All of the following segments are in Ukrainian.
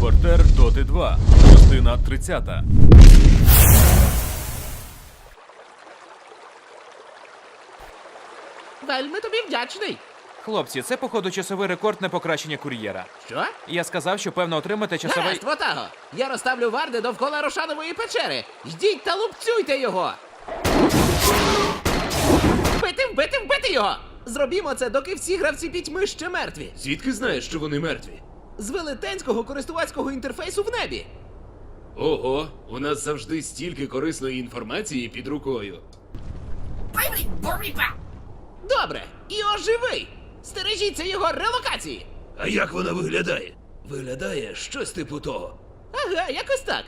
Репортер Доти 2, частина 30. Вельми тобі вдячний. Хлопці, це походу часовий рекорд на покращення кур'єра. Що? Я сказав, що певно отримати часовий. Гаразд, Ватаго! Я розставлю варди довкола Рошанової печери. Йдіть та лупцюйте його! Вбити, вбити, вбити його! Зробімо це, доки всі гравці пітьми ще мертві. Звідки знаєш, що вони мертві? З велетенського користувацького інтерфейсу в небі. Ого, у нас завжди стільки корисної інформації під рукою. Добре, і оживий! Стережіться його релокації! А як вона виглядає? Виглядає щось типу того. Ага, якось так.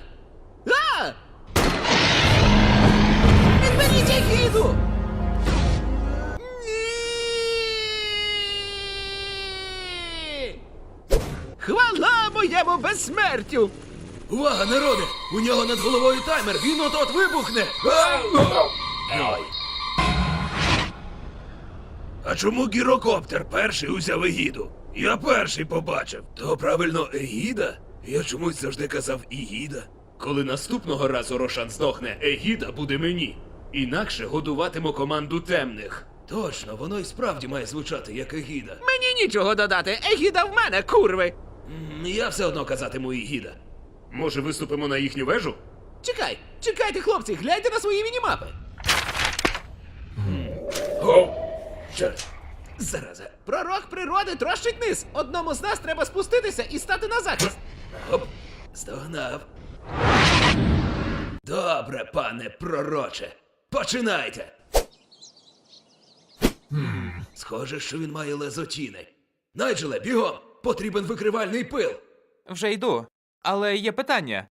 А! Відберіть егіду! Ні! Хвала моєму безсмертю! Увага, народе! У нього над головою таймер, він от-от вибухне! Ой. А чому гірокоптер перший узяв егіду? Я перший побачив. То правильно егіда? Я чомусь завжди казав ігіда. Коли наступного разу Рошан здохне, егіда буде мені. Інакше годуватиму команду темних. Точно, воно і справді має звучати як егіда. Мені нічого додати, егіда в мене, курви! Я все одно казатиму ігіда. Може, виступимо на їхню вежу? Чекай, чекайте, хлопці, гляньте на свої мінімапи. О! Чорт. Зараза. Пророк природи трощить низ. Одному з нас треба спуститися і стати на захист. Оп, стогнав. Добре, пане пророче. Починайте. Схоже, що він має лезотіни. Найджеле, бігом! Потрібен викривальний пил. Вже йду. Але є питання.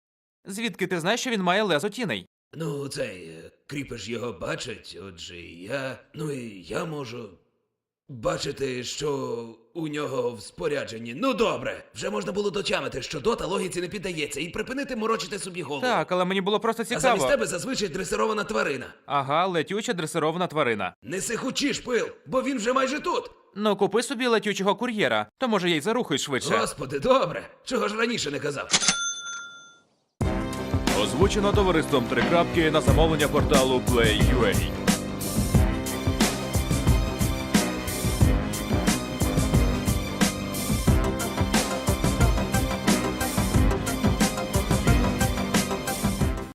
Звідки ти знаєш, що він має лезо тіней? Ну, цей е, кріпиш його бачить, отже, і я. Ну і я можу. Бачити, що у нього в спорядженні. Ну добре, вже можна було дочамити, що дота логіці не піддається, і припинити морочити собі голову. Так, але мені було просто А замість тебе зазвичай дресирована тварина. Ага, летюча дресирована тварина. Неси хочеш пил, бо він вже майже тут. Ну, купи собі летючого кур'єра, то може я й зарухаюсь швидше. Господи, добре. Чого ж раніше не казав? Озвучено товариством Три крапки на замовлення порталу Play.ua.